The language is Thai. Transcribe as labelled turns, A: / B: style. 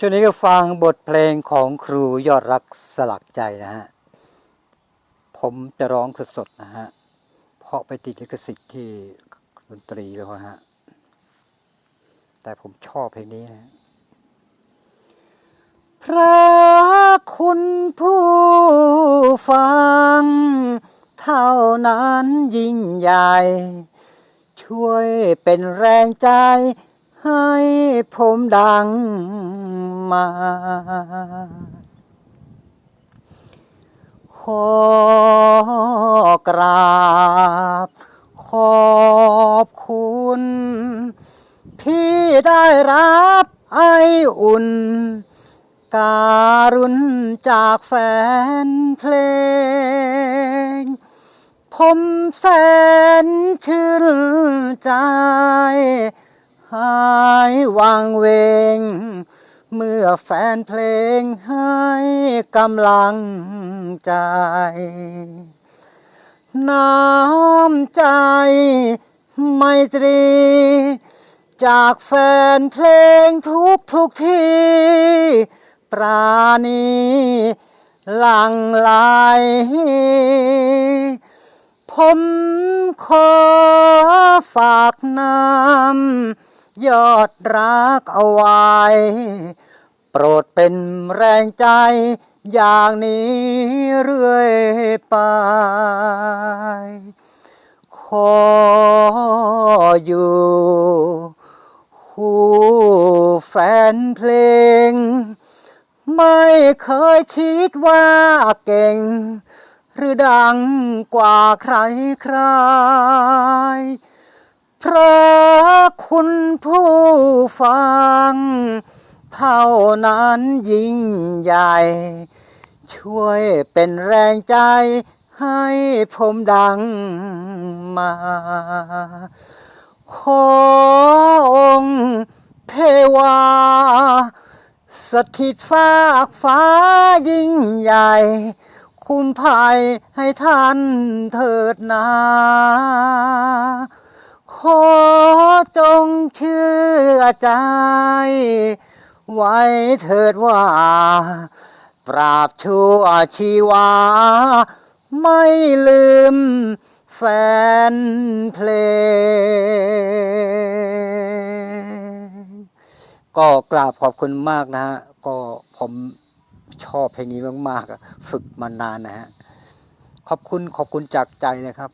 A: ช่วงนี้ก็ฟังบทเพลงของครูยอดรักสลักใจนะฮะ ผมจะร้องสดๆนะฮะ เพราะไปติดลิขสิทธิ์ที่ดนตรีแล้วฮะ แต่ผมชอบเพลงนี้นะ พระคุณผู้ฟัง เท่านั้นยิ่งใหญ่ ช่วยเป็นแรงใจให้ผมดัง มา ขอกราบ ขอบคุณ ที่ได้รับไออุ่น การุณจากแฟนเพลง ผมแสนชื่นใจหายวังเวง เมื่อแฟนเพลงให้กำลังใจ น้ำใจไมตรี จากแฟนเพลงทุกทุกที่ ปราณีหลังไหลผมขอฝากน้ำ ยอดรักเอาไว้ โปรดเป็นแรงใจอย่างนี้เรื่อยไป ขออยู่คู่แฟนเพลง ไม่เคยคิดว่าเก่ง หรือดังกว่าใครใคร พระคุณผู้ฟัง เท่านั้นยิ่งใหญ่ ช่วยเป็นแรงใจให้ผมดังมา ขอองค์เทวา สถิตฟากฟ้ายิ่งใหญ่คุ้มภัยให้ท่านเถิดนา ขอจงเชื่อใจ ไว้เถิดว่า ปราบชั่วชีวา ไม่ลืมแฟนเพลง ก็กราบขอบคุณมากนะฮะ ก็ผมชอบเพลงนี้มากๆ ฝึกมานานนะฮะ ขอบคุณขอบคุณจากใจนะครับ